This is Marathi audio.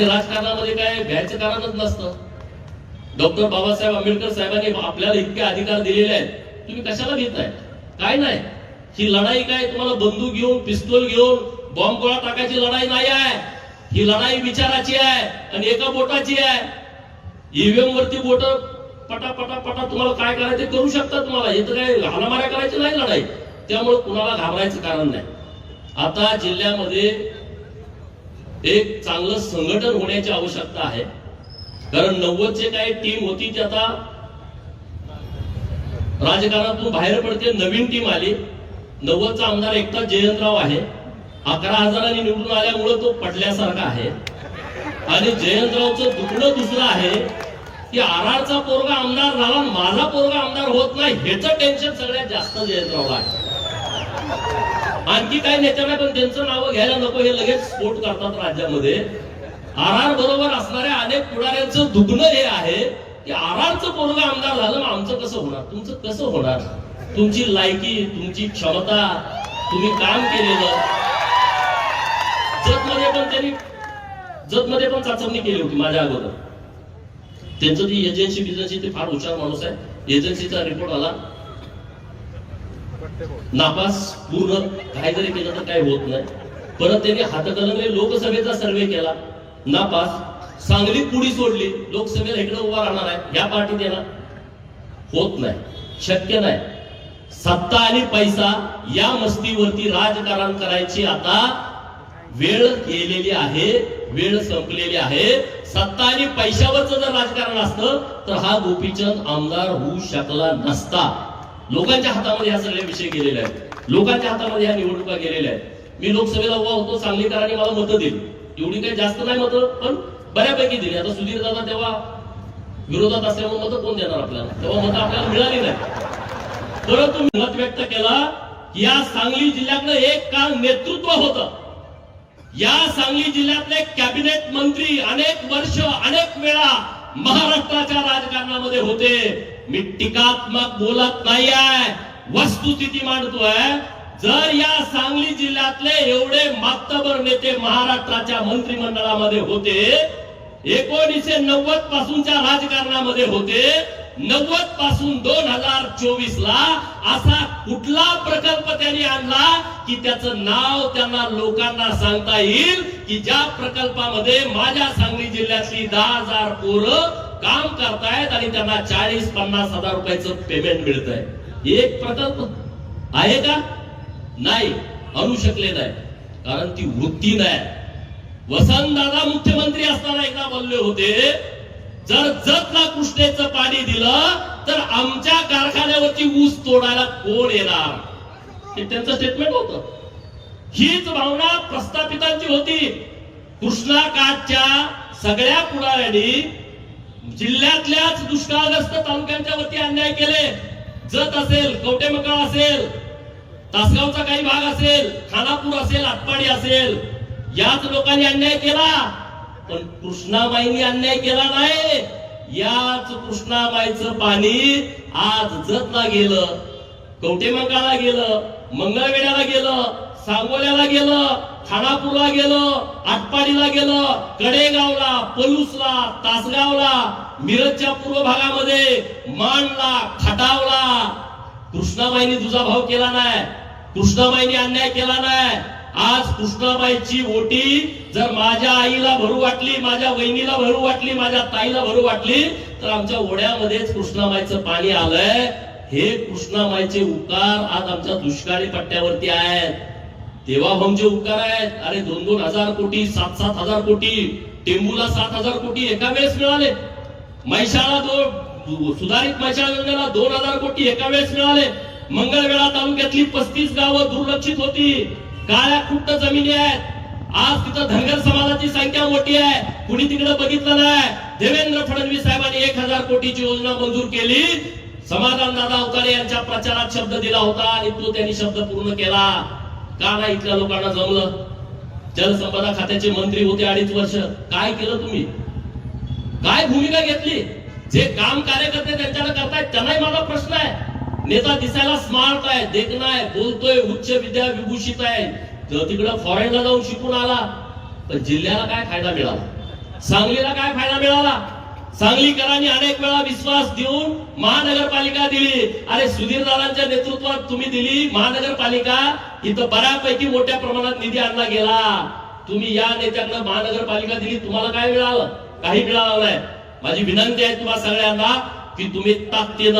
आणि राजकारणामध्ये काय घ्यायचं कारणच नसतं. डॉक्टर बाबासाहेब आंबेडकर साहेबांनी आपल्याला इतके अधिकार दिलेले आहेत. तुम्ही कशाला घेताय? काय नाही. ही लढाई काय तुम्हाला बंदूक घेऊन पिस्तूल घेऊन बॉम्ब गोळा टाकायची लढाई नाही आहे. ही लढाई विचाराची आहे आणि एका बोटाची आहे. ईव्हीएम वरती बोट पटा पटा पटा तुम्हाला काय करायचं ते करू शकता तुम्हाला. हे तर काय हाणामाऱ्या करायची नाही लढाई. त्यामुळे कुणाला घाबरायचं कारण नाही. आता जिल्ह्यामध्ये एक चांगलं संघटन होण्याची आवश्यकता आहे. कारण नव्वदचे काही टीम होती ती आता राजकारणातून बाहेर पडते नवीन टीम आली. नव्वदचा आमदार एकटा जयंतराव आहे. अकरा हजारांनी निवडून आल्यामुळे तो पडल्यासारखा आहे. आणि जयंतरावचं दुखणं दुसरं आहे की आरारचा पोरगा आमदार झाला माझा पोरगा आमदार होत नाही ह्याचं टेन्शन सगळ्यात जास्त जयंतरावला आहे. आणखी काही नेत्यांना पण त्यांचं नाव घ्यायला नको हे लगेच स्फोट करतात राज्यामध्ये. आर आर बरोबर असणाऱ्या अनेक पुढाऱ्यांचं दुग्न हे आहे. की आर आरचं पोरगा आमदार झालं मग आमचं कसं होणार? तुमचं कसं होणार? तुमची लायकी तुमची क्षमता तुम्ही काम केलेलं. जतमध्ये पण त्यांनी जतमध्ये पण चाचपणी केली होती माझ्या अगोदर. त्यांचं ती एजन्सी बिजन्सी ते फार हुशार माणूस आहे. एजन्सीचा रिपोर्ट आला. नापास पूर्ण काय जरी केलं तर काही होत नाही. परत त्यांनी हातकलंगले लोकसभेचा सर्वे केला. नापास सांगली पुढी सोडली. लोकसभेला इकडे उभा राहणार आहे. या पार्टीत येणार. होत नाही. शक्य नाही. सत्ता आणि पैसा या मस्तीवरती राजकारण करायची आता वेळ गेलेली आहे. वेळ संपलेली आहे. सत्ता आणि पैशावरचं जर राजकारण असतं तर हा गोपीचंद आमदार होऊ शकला नसता. लोकांच्या हातामध्ये या सगळे विषय गेलेले आहेत. लोकांच्या हातामध्ये या निवडणुका गेलेल्या आहेत. मी लोकसभेला उभा होतो सांगलीकरांनी मला मतं दिली. एवढी काही जास्त नाही मतं पण बऱ्यापैकी दिली. आता सुधीर दादा तेव्हा विरोधात असल्यामुळे मतं कोण देणार आपल्याला? तेव्हा मतं आपल्याला मिळाली नाही. परंतु मत व्यक्त केला या सांगली जिल्ह्यातलं एक काम नेतृत्व होतं. या सांगली जिल्ह्यातले कॅबिनेट मंत्री अनेक वर्ष अनेक वेळा महाराष्ट्राच्या राजकारणामध्ये होते. मी टीकात्मक बोलत नाही आहे वस्तुस्थिती मांडतोय. जर या सांगली जिल्ह्यातले एवढे मातबर नेते महाराष्ट्राच्या मंत्रिमंडळामध्ये होते एकोणीसशे नव्वद पासूनच्या राजकारणामध्ये होते. नव्वदपासून दोन हजार चोवीस ला असा कुठला प्रकल्प त्यांनी आणला की त्याचं नाव त्यांना लोकांना सांगता येईल की ज्या प्रकल्पामध्ये माझ्या सांगली जिल्ह्यातली दहा हजार पोरं काम करतायत आणि त्यांना चाळीस पन्नास हजार रुपयाचं पेमेंट मिळत आहे एक प्रकल्प आहे का? नाही. आणू शकले नाही. कारण ती वृत्ती नाही. वसंतदादा मुख्यमंत्री असतात बोलले होते जर जतला कृष्णेचं पाणी दिलं तर आमच्या कारखान्यावरची ऊस तोडायला कोण येणार? हे त्यांचं स्टेटमेंट होत. हीच भावना प्रस्थापितांची होती. कृष्णा काठच्या सगळ्या पुढाऱ्यांनी जिल्ह्यातल्याच दुष्काळग्रस्त तालुक्यांच्या वरती अन्याय केले. जत असेल कवटेमकाळ असेल तासगावचा काही भाग असेल खानापूर असेल आटपाडी असेल याच लोकांनी अन्याय केला. पण कृष्णाबाईंनी अन्याय केला नाही. याच कृष्णाबाईचं पाणी आज जतला गेलं कवटेमंगाला गेलं मंगळवेड्याला गेलं सांगोल्याला गेलं खानापूरला गेलं आटपाडीला गेलं कडेगावला पलूसला तासगावला मिरजच्या पूर्व भागामध्ये मानला खटावला. कृष्णाबाईंनी तुझा भाव केला नाही. कृष्णाबाईंनी अन्याय केला नाही. आज कृष्णाबाईची ओटी जर माझ्या आईला भरू वाटली माझ्या वहिनीला भरू वाटली माझ्या ताईला भरू वाटली तर आमच्या ओढ्यामध्येच कृष्णाबाईचं पाणी आलंय. हे कृष्णाबाईचे उपकार आज आमच्या दुष्काळी पट्ट्यावरती आहेत. देवाभाऊंचे उपकार आहेत. अरे दोन दोन हजार कोटी सात सात हजार कोटी टेंबूला सात हजार कोटी एका वेळेस मिळाले. मैशाळा सुधारित मैशाळा योजनेला दोन हजार कोटी एका वेळेस मिळाले. मंगळवेळा तालुक्यातली पस्तीस गावं दुर्लक्षित होती. काळ्या खुट्ट जमिनी आहेत. आज तिथं धनगर समाजाची संख्या मोठी आहे. कुणी तिकडे बघितलं नाही. देवेंद्र फडणवीस साहेबांनी एक हजार कोटीची योजना मंजूर केली. समाधान दादा अवतारे यांच्या प्रचारात शब्द दिला होता आणि तो त्यांनी शब्द पूर्ण केला. का नाही इथल्या लोकांना जमलं? जलसंपदा खात्याचे मंत्री होते अडीच वर्ष. काय केलं तुम्ही? काय भूमिका घेतली? जे काम कार्यकर्ते त्यांच्याकडे करतायत त्यांनाही माझा नेता दिसायला स्मार्ट आहे देखणं आहे बोलतोय उच्च विद्या विभूषित आहे. तर तिकडं फॉरेनला जाऊन शिकून आला. पण जिल्ह्याला काय फायदा मिळाला? सांगलीला काय फायदा मिळाला? सांगलीकरांनी अनेक वेळा विश्वास देऊन महानगरपालिका दिली. अरे सुधीर दादांच्या नेतृत्वात तुम्ही दिली महानगरपालिका इथं बऱ्यापैकी मोठ्या प्रमाणात निधी आणला गेला. तुम्ही या नेत्यांना महानगरपालिका दिली तुम्हाला काय मिळालं? काही मिळालं नाही. माझी विनंती आहे तुम्हाला सगळ्यांना की तुम्ही ताकदीनं